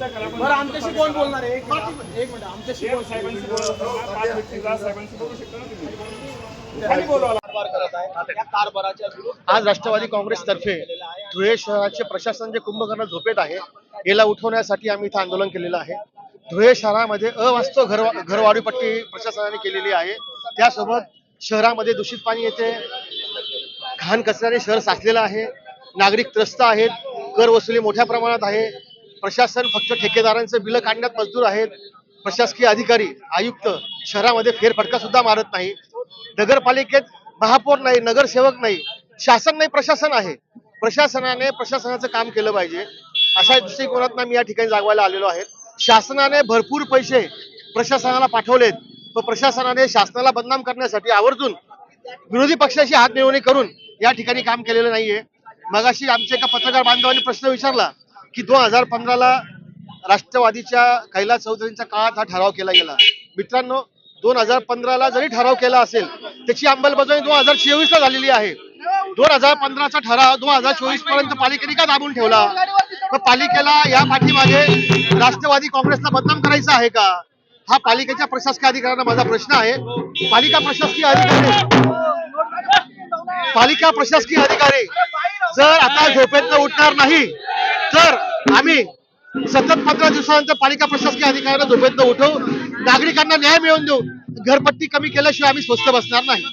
बरं आमच्याशी कोण बोलणार आहे? एक मिनिट एक मिनिट आमच्याशी कोण साहेबांशी बोलू शकता ना तुम्ही? खाली बोलवा. कारभार करत आहे. या कारभाराच्या विरुद्ध आज राष्ट्रवादी काँग्रेसतर्फे धुळे शहराचे प्रशासन जे कुंभकर्ण झोपेत आहे याला उठवण्यासाठी आम्ही इथं आंदोलन केलेलं आहे. धुळे शहरामध्ये अवास्तव घर घरवाढीपट्टी प्रशासनाने केलेली आहे. त्यासोबत शहरामध्ये दूषित पाणी येते घाण कचऱ्याने शहर साचलेलं आहे नागरिक त्रस्त आहेत कर वसुली मोठ्या प्रमाणात आहे. प्रशासन फक्त ठेकेदारांचं बिलं काढण्यात मजदूर आहेत. प्रशासकीय अधिकारी आयुक्त शहरामध्ये फेरफटका सुद्धा मारत नाही. नगरपालिकेत महापौर नाही नगरसेवक नाही शासन नाही प्रशासन आहे. प्रशासनाने प्रशासनाचं काम केलं पाहिजे. अशा दृष्टिकोनात मी या ठिकाणी जागवायला आलेलो आहे. शासनाने भरपूर पैसे प्रशासनाला पाठवलेत. पण प्रशासनाने शासनाला बदनाम करण्यासाठी आवर्जून विरोधी पक्षाची हात मिळवणी करून या ठिकाणी काम केलेलं नाहीये. मगाशी आमच्या एका पत्रकार बांधवांनी प्रश्न विचारला की दोन हजार पंधराला राष्ट्रवादीच्या कैलास चौधरींच्या काळात हा ठराव केला गेला. मित्रांनो दोन हजार पंधराला जरी ठराव केला असेल त्याची अंमलबजावणी दोन हजार चोवीस ला झालेली आहे. दोन हजार पंधराचा ठराव दोन हजार चोवीसपर्यंत पालिकेने का दाबून ठेवला? पालिकेला या पाठीमागे राष्ट्रवादी काँग्रेसला बदनाम करायचा आहे का? हा पालिकेच्या प्रशासकीय अधिकाऱ्यांना माझा प्रश्न आहे. पालिका प्रशासकीय अधिकारी पालिका प्रशासकीय अधिकारी जर आता झोपेतनं उठणार नाही तर आम्ही सतत पंधरा दिवसानंतर पालिका प्रशासकीय अधिकाऱ्यांना झोपेतनं उठवू नागरिकांना न्याय मिळवून देऊ घरपट्टी कमी केल्याशिवाय आम्ही स्वस्त बसणार नाही.